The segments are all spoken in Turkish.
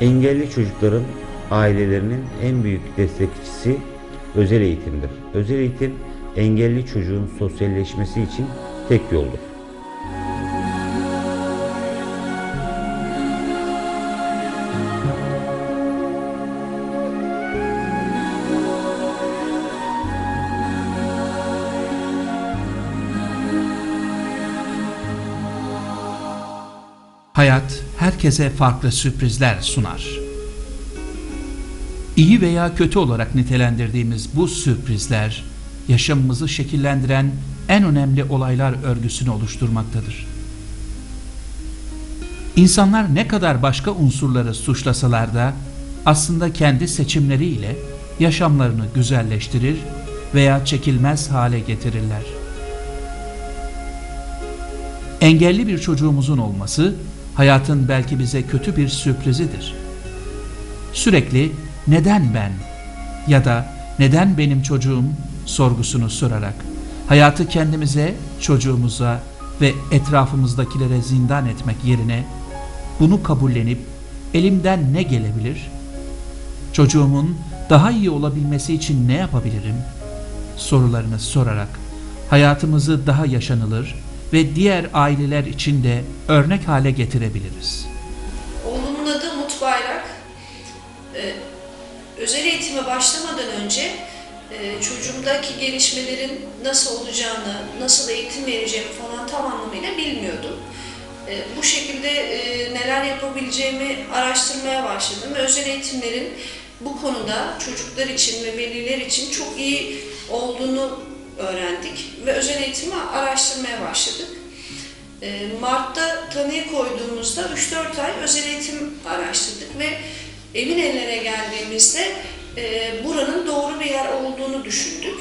Engelli çocukların ailelerinin en büyük destekçisi özel eğitimdir. Özel eğitim engelli çocuğun sosyalleşmesi için tek yoldur. Hayat herkese farklı sürprizler sunar. İyi veya kötü olarak nitelendirdiğimiz bu sürprizler yaşamımızı şekillendiren en önemli olaylar örgüsünü oluşturmaktadır. İnsanlar ne kadar başka unsurları suçlasalar da aslında kendi seçimleriyle yaşamlarını güzelleştirir veya çekilmez hale getirirler. Engelli bir çocuğumuzun olması hayatın belki bize kötü bir sürprizidir. Sürekli neden ben ya da neden benim çocuğum sorgusunu sorarak hayatı kendimize, çocuğumuza ve etrafımızdakilere zindan etmek yerine bunu kabullenip elimden ne gelebilir? Çocuğumun daha iyi olabilmesi için ne yapabilirim? sorularını sorarak hayatımızı daha yaşanılır ve diğer aileler için de örnek hale getirebiliriz. Oğlumun adı Umut Bayrak. Ee, özel eğitime başlamadan önce e, çocuğumdaki gelişmelerin nasıl olacağını, nasıl eğitim vereceğimi falan tam anlamıyla bilmiyordum. E, bu şekilde e, neler yapabileceğimi araştırmaya başladım özel eğitimlerin bu konuda çocuklar için ve veliler için çok iyi olduğunu öğrendik ve özel eğitimi araştırmaya başladık. E, Mart'ta tanıyı koyduğumuzda 3-4 ay özel eğitim araştırdık ve emin ellere geldiğimizde e, buranın doğru bir yer olduğunu düşündük.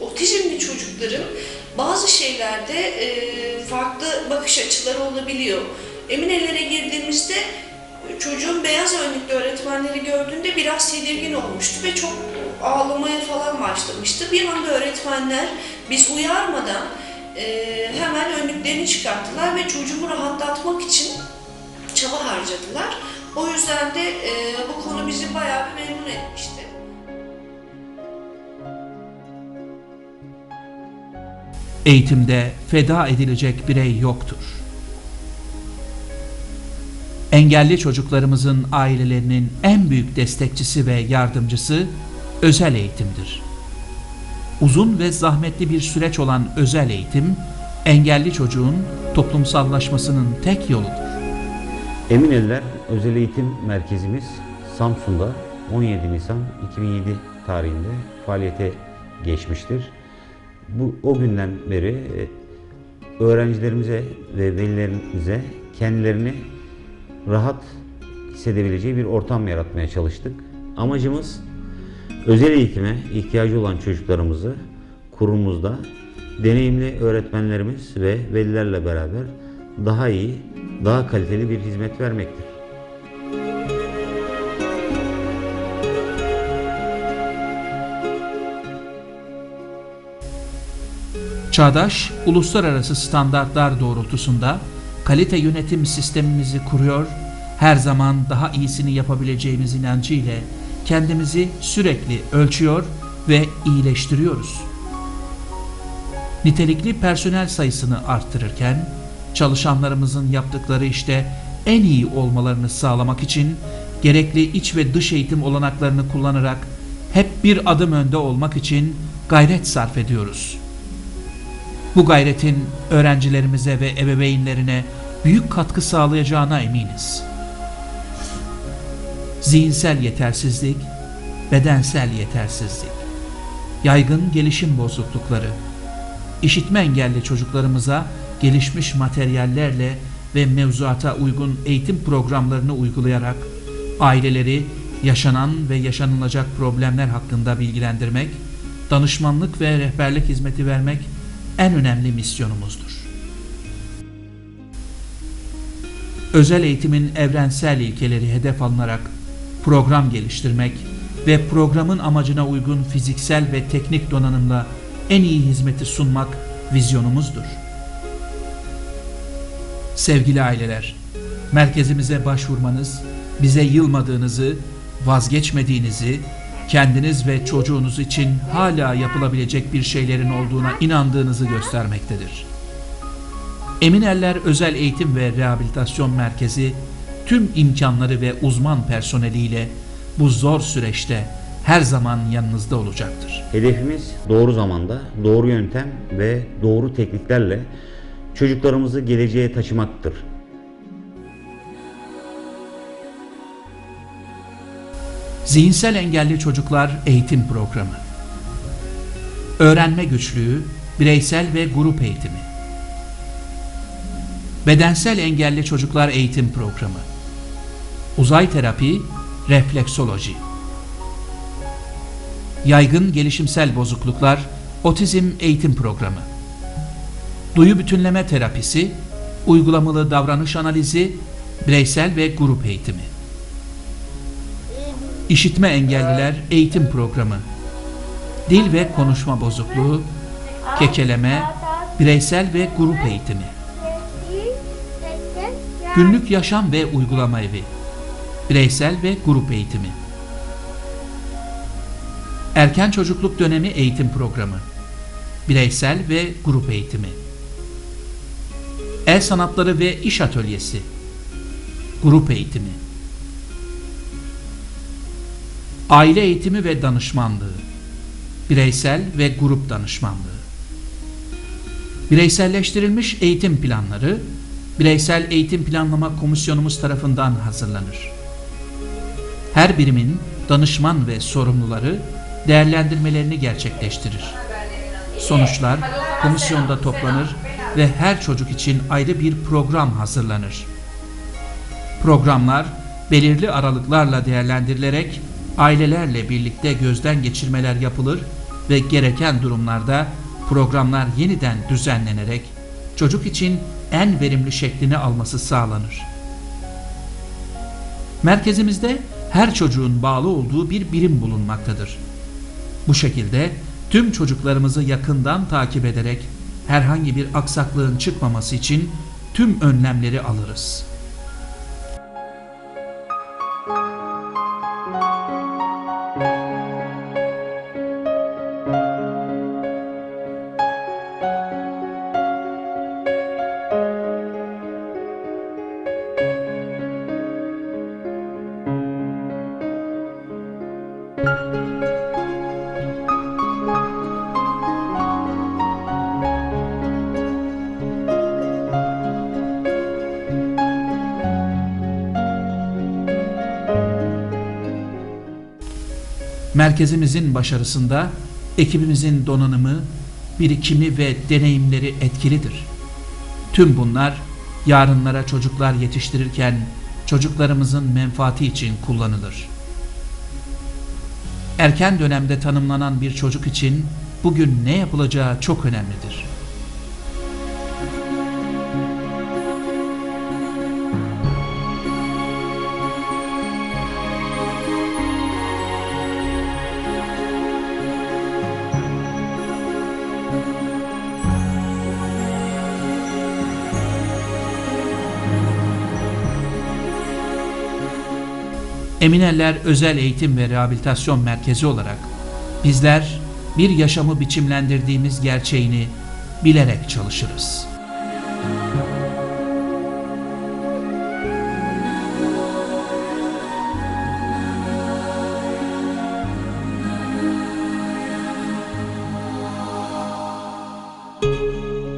Otizmli çocukların bazı şeylerde e, farklı bakış açıları olabiliyor. Emin ellere girdiğimizde çocuğun beyaz önlüklü öğretmenleri gördüğünde biraz tedirgin olmuştu ve çok ağlamaya falan başlamıştı. Bir anda öğretmenler biz uyarmadan e, hemen önlüklerini çıkarttılar ve çocuğumu rahatlatmak için çaba harcadılar. O yüzden de e, bu konu bizi bayağı bir memnun etmişti. Eğitimde feda edilecek birey yoktur. Engelli çocuklarımızın ailelerinin en büyük destekçisi ve yardımcısı özel eğitimdir. Uzun ve zahmetli bir süreç olan özel eğitim, engelli çocuğun toplumsallaşmasının tek yoludur. Emineliler Özel Eğitim Merkezimiz Samsun'da 17 Nisan 2007 tarihinde faaliyete geçmiştir. Bu o günden beri e, öğrencilerimize ve velilerimize kendilerini rahat hissedebileceği bir ortam yaratmaya çalıştık. Amacımız özel eğitime ihtiyacı olan çocuklarımızı kurumumuzda deneyimli öğretmenlerimiz ve velilerle beraber daha iyi, daha kaliteli bir hizmet vermektir. Çağdaş, uluslararası standartlar doğrultusunda kalite yönetim sistemimizi kuruyor, her zaman daha iyisini yapabileceğimiz inancı ile kendimizi sürekli ölçüyor ve iyileştiriyoruz. Nitelikli personel sayısını arttırırken çalışanlarımızın yaptıkları işte en iyi olmalarını sağlamak için gerekli iç ve dış eğitim olanaklarını kullanarak hep bir adım önde olmak için gayret sarf ediyoruz. Bu gayretin öğrencilerimize ve ebeveynlerine büyük katkı sağlayacağına eminiz. Zihinsel yetersizlik, bedensel yetersizlik, yaygın gelişim bozuklukları, işitme engelli çocuklarımıza gelişmiş materyallerle ve mevzuata uygun eğitim programlarını uygulayarak aileleri yaşanan ve yaşanılacak problemler hakkında bilgilendirmek, danışmanlık ve rehberlik hizmeti vermek en önemli misyonumuzdur. Özel eğitimin evrensel ilkeleri hedef alınarak program geliştirmek ve programın amacına uygun fiziksel ve teknik donanımla en iyi hizmeti sunmak vizyonumuzdur. Sevgili aileler, merkezimize başvurmanız, bize yılmadığınızı, vazgeçmediğinizi, kendiniz ve çocuğunuz için hala yapılabilecek bir şeylerin olduğuna inandığınızı göstermektedir. Emin Eller Özel Eğitim ve Rehabilitasyon Merkezi tüm imkanları ve uzman personeliyle bu zor süreçte her zaman yanınızda olacaktır. Hedefimiz doğru zamanda, doğru yöntem ve doğru tekniklerle çocuklarımızı geleceğe taşımaktır. Zihinsel Engelli Çocuklar Eğitim Programı. Öğrenme Güçlüğü, Bireysel ve Grup Eğitimi. Bedensel Engelli Çocuklar Eğitim Programı. Uzay Terapi, Refleksoloji. Yaygın Gelişimsel Bozukluklar, Otizm Eğitim Programı. Duyu Bütünleme Terapisi, Uygulamalı Davranış Analizi, Bireysel ve Grup Eğitimi İşitme Engelliler Eğitim Programı. Dil ve Konuşma Bozukluğu Kekeleme Bireysel ve Grup Eğitimi. Günlük Yaşam ve Uygulama Evi. Bireysel ve Grup Eğitimi. Erken Çocukluk Dönemi Eğitim Programı. Bireysel ve Grup Eğitimi. El Sanatları ve İş Atölyesi. Grup Eğitimi Aile eğitimi ve danışmanlığı, bireysel ve grup danışmanlığı, bireyselleştirilmiş eğitim planları, bireysel eğitim planlama komisyonumuz tarafından hazırlanır. Her birimin danışman ve sorumluları değerlendirmelerini gerçekleştirir. Sonuçlar komisyonda toplanır ve her çocuk için ayrı bir program hazırlanır. Programlar belirli aralıklarla değerlendirilerek ailelerle birlikte gözden geçirmeler yapılır ve gereken durumlarda programlar yeniden düzenlenerek çocuk için en verimli şeklini alması sağlanır. Merkezimizde her çocuğun bağlı olduğu bir birim bulunmaktadır. Bu şekilde tüm çocuklarımızı yakından takip ederek herhangi bir aksaklığın çıkmaması için tüm önlemleri alırız. Merkezimizin başarısında ekibimizin donanımı, birikimi ve deneyimleri etkilidir. Tüm bunlar yarınlara çocuklar yetiştirirken çocuklarımızın menfaati için kullanılır. Erken dönemde tanımlanan bir çocuk için bugün ne yapılacağı çok önemlidir. Emineller Özel Eğitim ve Rehabilitasyon Merkezi olarak Bizler bir yaşamı biçimlendirdiğimiz gerçeğini bilerek çalışırız.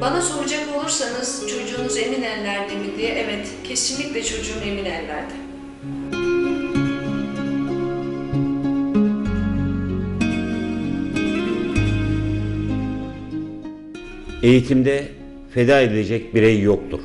Bana soracak olursanız çocuğunuz emin ellerde mi diye evet kesinlikle çocuğum emin ellerde. Eğitimde feda edilecek birey yoktur.